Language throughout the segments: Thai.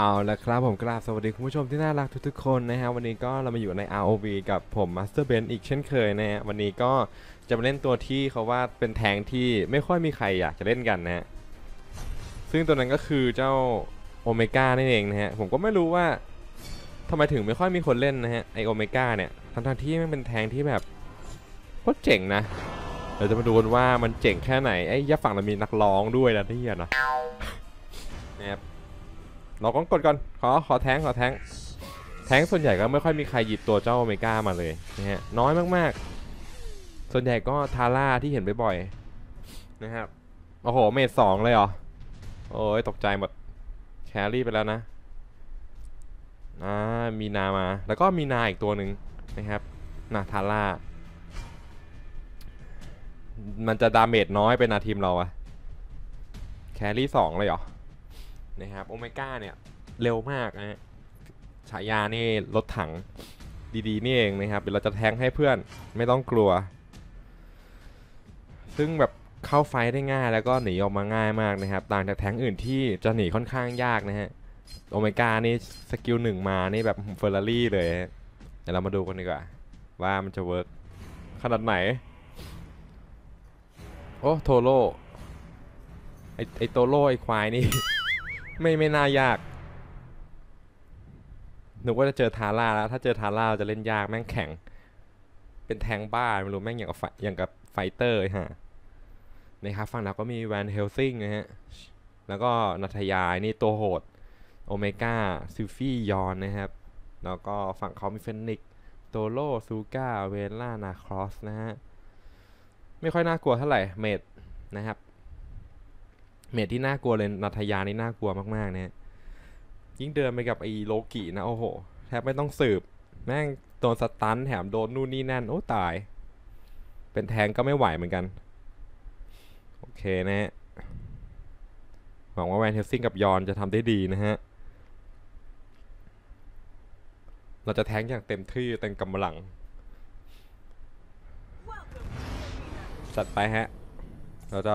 เอาละครับผมกราบสวัสดีคุณผู้ชมที่น่ารักทุกๆคนนะฮะวันนี้ก็เรามาอยู่ใน ROV กับผม Master Ben อีกเช่นเคยนะฮะวันนี้ก็จะมาเล่นตัวที่เขาว่าเป็นแทงที่ไม่ค่อยมีใครอยากจะเล่นกันนะฮะซึ่งตัวนั้นก็คือเจ้าโอเมก้านั่นเองนะฮะผมก็ไม่รู้ว่าทำไมถึงไม่ค่อยมีคนเล่นนะฮะไอโอเมก้าเนี่ยทั้งๆที่มันเป็นแทงที่แบบโคตรเจ๋งนะเดี๋ยวจะมาดูกันว่ามันเจ๋งแค่ไหนไอ้ยะฝั่งเรามีนักร้องด้วยนะที่อะนะนะครับ เราก็กดก่อน ขอขอแทงขอแทงแทงส่วนใหญ่ก็ไม่ค่อยมีใครหยิบตัวเจ้าโอเมก้ามาเลยนะฮะน้อยมากๆ ส่วนใหญ่ก็ทาร่าที่เห็นบ่อยๆนะครับโอ้โหเมดสองเลยเหรอโอ้ยตกใจหมดแครี่ไปแล้วนะอ่ามีนามาแล้วก็มีนาอีกตัวหนึ่งนะครับนาทาร่ามันจะดาเมจน้อยเป็นนาทีมเราอะแครี่สองเลยเหรอ นะครับโอเมก้าเนี่ยเร็วมากนะฮะฉายานี่รถถังดีๆนี่เองนะครับเดี๋ยวเราจะแทงให้เพื่อนไม่ต้องกลัว ซึ่งแบบเข้าไฟได้ง่ายแล้วก็หนีออกมาง่ายมากนะครับ ต่างจากแทงอื่นที่จะหนีค่อนข้างยากนะฮะโอเมก้านี่สกิลหนึ่งมานี่แบบเฟอร์รารี่เลยเดี๋ยวเรามาดูกันดีกว่า ว่ามันจะเวิร์กขนาดไหน โอ้โทโร่ไอไอโตโร่ไอควายนี่ ไม่ไม่น่ายากหนูว่าจะเจอทาร่าแล้ว ถ้าเจอทาร่าจะเล่นยากแม่งแข็ง เป็นแทงบ้าไม่รู้แม่งอย่างกับไฟอย่างกับไฟเตอร์ฮะนะครับฝั่งเราก็มีแวนเฮลซิงนะฮะ แล้วก็นัทยายนี่ตัวโหด โอเมก้าซิลฟี่ยอนนะครับ แล้วก็ฝั่งเขามีเฟนิกโตโลซูก้าเวล่านาครอสนะฮะ ไม่ค่อยน่ากลัวเท่าไหร่เมดนะครับ เมดที่น่ากลัวเลยนัทยานี่น่ากลัวมากๆ เนี่ย ยิ่งเดินไปกับไอ้โลกินะโอ้โหแทบไม่ต้องสืบ แม่งโดนสตันแถมโดนนู่นนี่นั่น โอ้ตาย เป็นแทงก็ไม่ไหวเหมือนกัน โอเคนะฮะหวังว่าแวนเทลซิงกับยอนจะทำได้ดีนะฮะ เราจะแทงอย่างเต็มที่เต็มกำลัง จัดไปฮะ เราจะ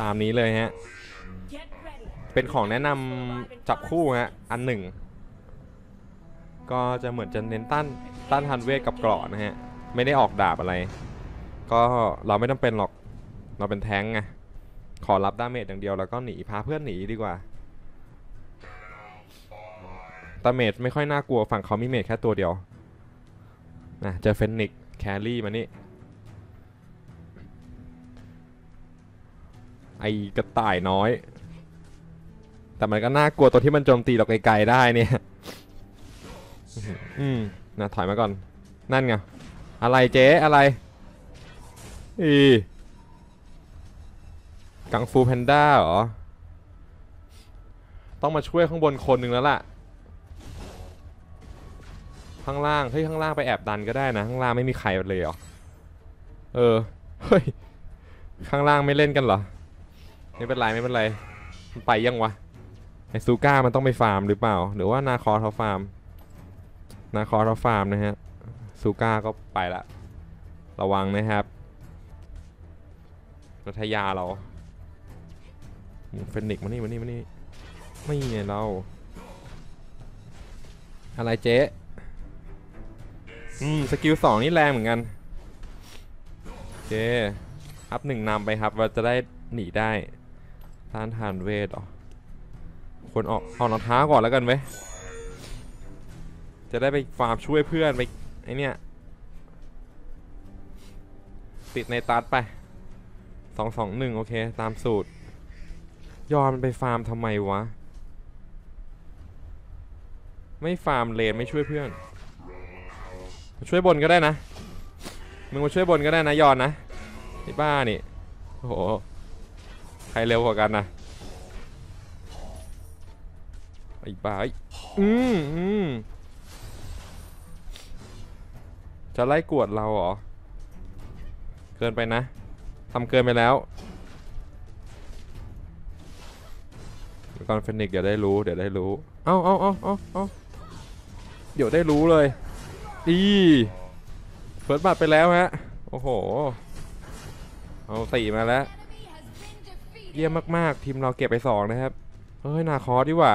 ตามนี้เลยฮะ เป็นของแนะนำจับคู่ฮะอันหนึ่ง ก็จะเหมือนจะเน้นต้านต้านทันเวทกับเกราะนะฮะ ไม่ได้ออกดาบอะไร ก็เราไม่ต้องเป็นหรอกเราเป็นแท้งไงขอรับดาเมจอย่างเดียวแล้วก็หนีพาเพื่อนหนีดีกว่าดาเมจไม่ค่อยน่ากลัวฝั่งเขามีเมจแค่ตัวเดียวนะเจอเฟนิกแครี่มานี่ ไอกระต่ายน้อย แต่มันก็น่ากลัวตัวที่มันโจมตีเราไกลๆได้เนี่ย อืมนะถอยมาก่อน นั่นไง อะไรเจ๊อะไร อีกังฟูแพนด้าเหรอ ต้องมาช่วยข้างบนคนหนึ่งแล้วล่ะ ข้างล่าง เฮ้ย ข้างล่างไปแอบดันก็ได้นะ ข้างล่างไม่มีใครเลยเหรอ เออ เฮ้ย ข้างล่างไม่เล่นกันเหรอ ไม่เป็นไรไม่เป็นไรมันไปยังวะไอซูก้ามันต้องไปฟาร์มหรือเปล่า หรือว่านาคอร์เขาฟาร์ม นาคอร์เขาฟาร์มนะฮะซูก้าก็ไปละ ระวังนะครับรัทยาเราเฟนิกมานี่มานี่มานี่ไม่ไงเรา อะไรเจ๊อืมสกิลสองนี่แรงเหมือนกันเจ๊อัพหนึ่งนำไปครับเราจะได้หนีได้ ต้านทานเวทหรอคนออกเอารองเท้าก่อนแล้วกันเว้ยจะได้ไปฟาร์มช่วยเพื่อนไปไอเนี้ยติดในตัดไปสองสองหนึ่งโอเค ตามสูตร ยอมมันไปฟาร์มทำไมวะ ไม่ฟาร์มเลนไม่ช่วยเพื่อนมาช่วยบนก็ได้นะ มึงมาช่วยบนก็ได้นะ ยอนนะไอ้บ้านี่ โอ้โห ใครเร็วกว่ากันนะไอ้บ้าไอ้อืมอืมจะไล่กวดเราเหรอ เกินไปนะทำเกินไปแล้วเดี๋ยวก่อนเฟนิกซ์เดี๋ยวได้รู้เดี๋ยวได้รู้ เอ้าเอ้าเอ้าเอ้าเอ้าเดี๋ยวได้รู้เลยดีเฟิร์สบัตรไปแล้วฮะ โอ้โห เอาสี่มาแล้ว เยี่ยมมากๆ ทีมเราเก็บไปสองนะครับ เฮ้ย นาคอสดีกว่า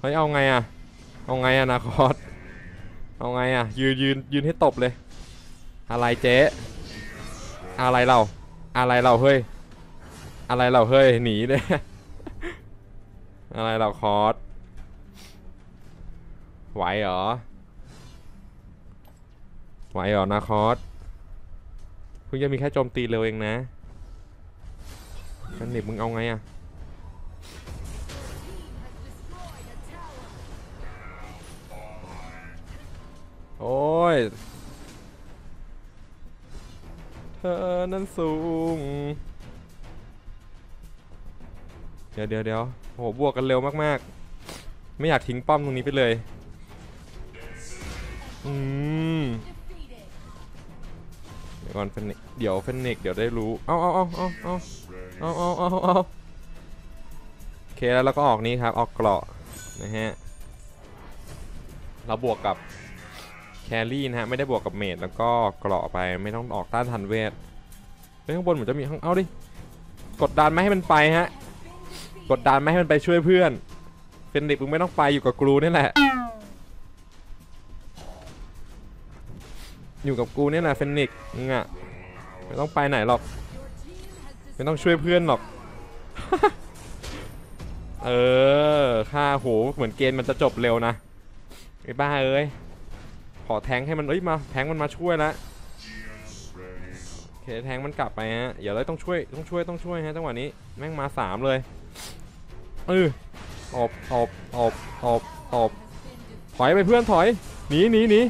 เฮ้ย เอาไงอะเอาไงอะนาคอสเอาไงอะยืนยืนยืนให้ตบเลย อะไรเจ๊อะไรเรา อะไรเราเฮ้ย อะไรเราเฮ้ย หนีเลย อะไรเราคอสไหวเหรอ ไหวเหรอนาคอสเพิ่งจะมีแค่โจมตีเร็วเองนะ กันนิบมึงเอาไงอะโอ้ย เธอนั้นสูง เดี๋ยวเดี๋ยวเดี๋ยวโหบวกกันเร็วมากๆ ไม่อยากทิ้งป้อมตรงนี้ไปเลย อืม เดี๋ยวก่อนเฟนนิกเดี๋ยวเฟนนิกเดี๋ยวได้รู้ เอาเอาเอาเอาเอา เอาเอาเอาเอาโอเคแล้วเราก็ออกนี้ครับ ออกเกราะนะฮะ เราบวกกับแครี่นะฮะ ไม่ได้บวกกับเมดแล้วก็เกราะไปไม่ต้องออกต้านทันเวทเฮ้ยข้างบนเหมือนจะมีข้างเอาดิ กดดันไม่ให้มันไปฮะ กดดันไม่ให้มันไปช่วยเพื่อนเฟนนิกมึงไม่ต้องไปอยู่กับกรูนี่แหละ อยู่กับกูนี่แหละเฟนนิกซ์มึงอะไม่ต้องไปไหนหรอก ไม่ต้องช่วยเพื่อนหรอก เออค่าโหเหมือนเกมมันจะจบเร็วนะไอ้บ้าเอ้ย ขอแทงค์ให้มันเอ้ยมาแทงค์มันมาช่วยละโอเคแทงค์มันกลับไปฮะอย่าเลยต้องช่วยต้องช่วยต้องช่วยฮะจังหวะนี้แม่งมาสามเลยเออตบตบตบตบตบถอยไปเพื่อนถอยหนีหนีหนี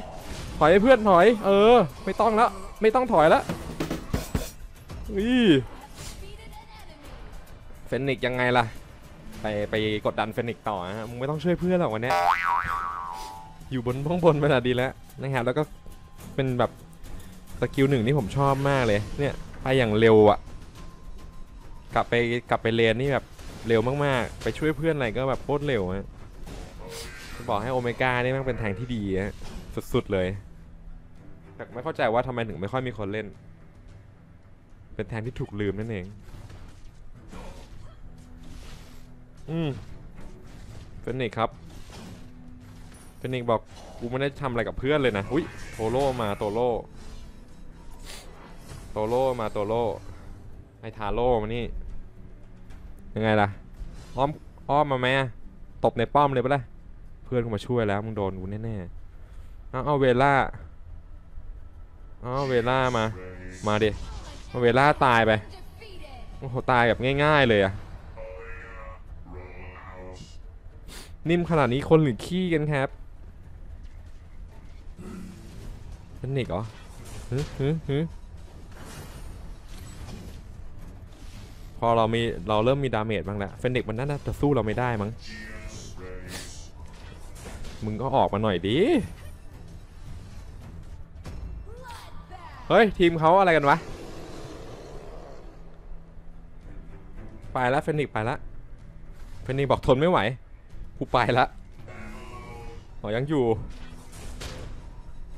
ถอยให้เพื่อนถอย เออ ไม่ต้องแล้วไม่ต้องถอยแล้วอี เฟนิกยังไงล่ะ ไปไปกดดันเฟนิกต่อนะฮะมึงไม่ต้องช่วยเพื่อนหรอกวันนี้อยู่บนข้างบนเวลาดีแล้วนะครับแล้วก็เป็นแบบสกิลหนึ่งที่ผมชอบมากเลย เนี่ยไปอย่างเร็วอะกลับไปกลับไปเลนนี่แบบเร็วมากๆ ไปช่วยเพื่อนอะไรก็แบบโคตรเร็วฮะจะบอกให้โอเมก้านี่มันเป็นทางที่ดีฮะสุดๆเลยแต่ไม่เข้าใจว่าทำไมถึงไม่ค่อยมีคนเล่น เป็นแทนที่ถูกลืมนั่นเอง อืมเฟนิกครับเฟนิกบอกกูไม่ได้ทำอะไรกับเพื่อนเลยนะอุ้ยโตโร่มาโตโร่โตโร่มาโตโร่ไอทาโร่มานี่ยังไงล่ะอ้อมอ้อมมาไหมตบในป้อมเลยปะล่ะเพื่อนกูมาช่วยแล้วมึงโดนกูแน่ๆเอาเอาเวล่าเอาเวล่ามามาดิเอาเวล่าตายไปโอ้โหตายแบบง่าย ๆเลยอะ นิ่มขนาดนี้คนหรือขี้กันครับเป็นนิกเหรอฮึฮึฮึพอเรามีเราเริ่มมีดาเมจบ้างแล้วเฟนนิกมันน่าจะสู้เราไม่ได้มั้งมึงก็ออกมาหน่อยดิเฮ้ย ทีมเขาอะไรกันวะ ไปแล้วเฟนิกไปแล้วเฟนิกบอกทนไม่ไหว กูไปละอ๋อยังอยู่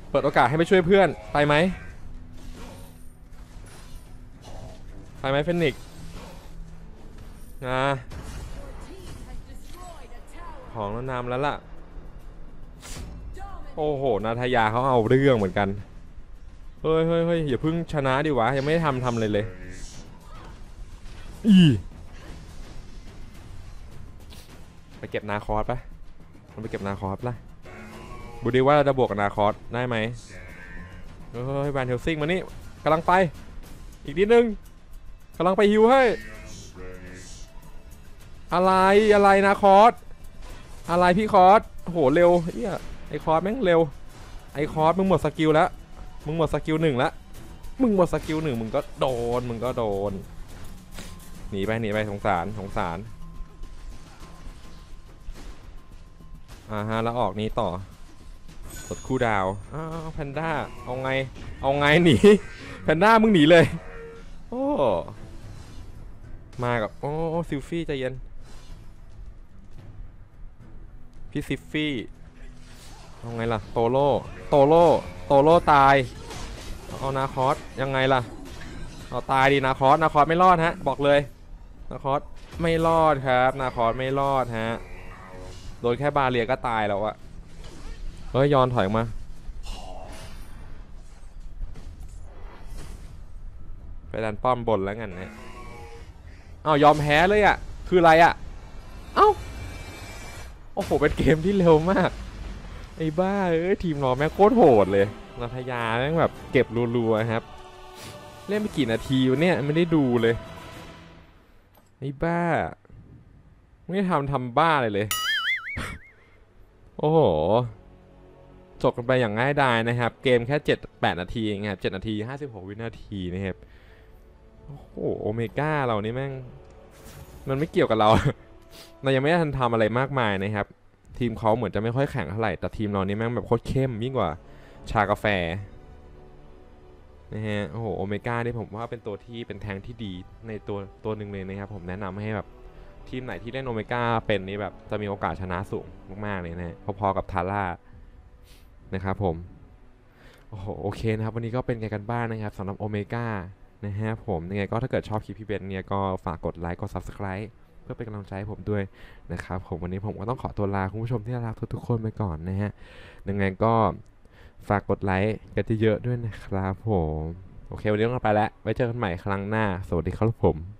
เปิดโอกาสให้ไปช่วยเพื่อน ไปไหมไปไหมเฟนิกนะของแล้วนำแล้วล่ะ โอ้โห นาทายาเขาเอาเรื่องเหมือนกัน เฮ้ยเฮ้ยเฮ้ยอย่าเพิ่งชนะดิวะ ยังไม่ได้ทำทำเลยเลย อี ไปเก็บนาคอสปะมันไปเก็บนาคอสปะล่ะบูดีว่าเราจะบวกกับนาคอสได้ไหมเฮ้ยแวนเฮลซิงมานี่กำลังไป อีกนิดนึงกำลังไปฮิวให้ อะไรอะไรนาคอสอะไรพี่คอสโหเร็วเฮียไอคอสแม่งเร็ว ไอคอสมึงหมดสกิลแล้วมึงหมดสกิลหนึ่งแล้วมึงหมดสกิลหนึ่งมึงก็โดนมึงก็โดนหนีไปหนีไปสงสารสงสาร อ่าฮะแล้วออกนี้ต่อกดคู่ดาวอ้าวแพนด้าเอาไงเอาไงหนีแพนด้ามึงหนีเลย โอ้มากับโอ้ซิลฟี่ใจเย็นพี่ซิฟฟี่เอาไงล่ะ โตโร่โตโร่โตโร่ตาย เอานาคอสยังไงล่ะเอาตายดีนาคอสนาคอสไม่รอดฮะ บอกเลยนาคอสไม่รอดครับ นาคอสไม่รอดฮะ โดนแค่บาเรียก็ตายแล้วอะเฮ้ย ยอนถอยออกมา ไปดันป้อมบนแล้วกันนะอ้าวยอมแพ้เลยอะคืออะไรอะเอ้า โอ้โห เป็นเกมที่เร็วมาก ไอ้บ้า เอ้ย ทีมเราแม่งโคตรโหดเลยนัทยาแม่งแบบเก็บรัวๆครับ เล่นไปกี่นาทีวะเนี่ย ไม่ได้ดูเลย ไอ้บ้า ไม่ได้ทำทำบ้าเลยเลย โอ้โห จบกันไปอย่างง่ายดายนะครับ เกมแค่7 8นาทีเองครับ7นาที 56 วินาทีนะครับ โอ้โห โอเมก้าเรานี่แม่ง มันไม่เกี่ยวกับเรา เรายังไม่ได้ทันทำอะไรมากมายนะครับ ทีมเขาเหมือนจะไม่ค่อยแข็งเท่าไหร่ แต่ทีมเรานี่แม่งแบบโคตรเข้มยิ่งกว่าชากาแฟนะฮะ โอ้โห โอเมก้านี่ผมว่าเป็นตัวที่เป็นแทงที่ดีในตัวตัวหนึ่งเลยนะครับ ผมแนะนำให้แบบ ทีมไหนที่เล่นโอเมก้าเป็นนี่แบบจะมีโอกาสชนะสูงมากๆเลยนะพอๆกับทาร่านะครับผมโอ้โหโอเคนะครับ วันนี้ก็เป็นไงกันบ้างนะครับสำหรับโอเมก้านะฮะผมยังไงก็ถ้าเกิดชอบคลิปพี่เบนเนี่ยก็ฝากกดไลค์กด Subscribe เพื่อเป็นกำลังใจให้ผมด้วยนะครับผมวันนี้ผมก็ต้องขอตัวลาคุณผู้ชมที่รักทุกๆคนไปก่อนนะฮะยังไงก็ฝากกดไลค์กันเยอะๆด้วยนะครับผม โอเค วันนี้ต้องไปแล้ว ไว้เจอกันใหม่ครั้งหน้า สวัสดีครับผม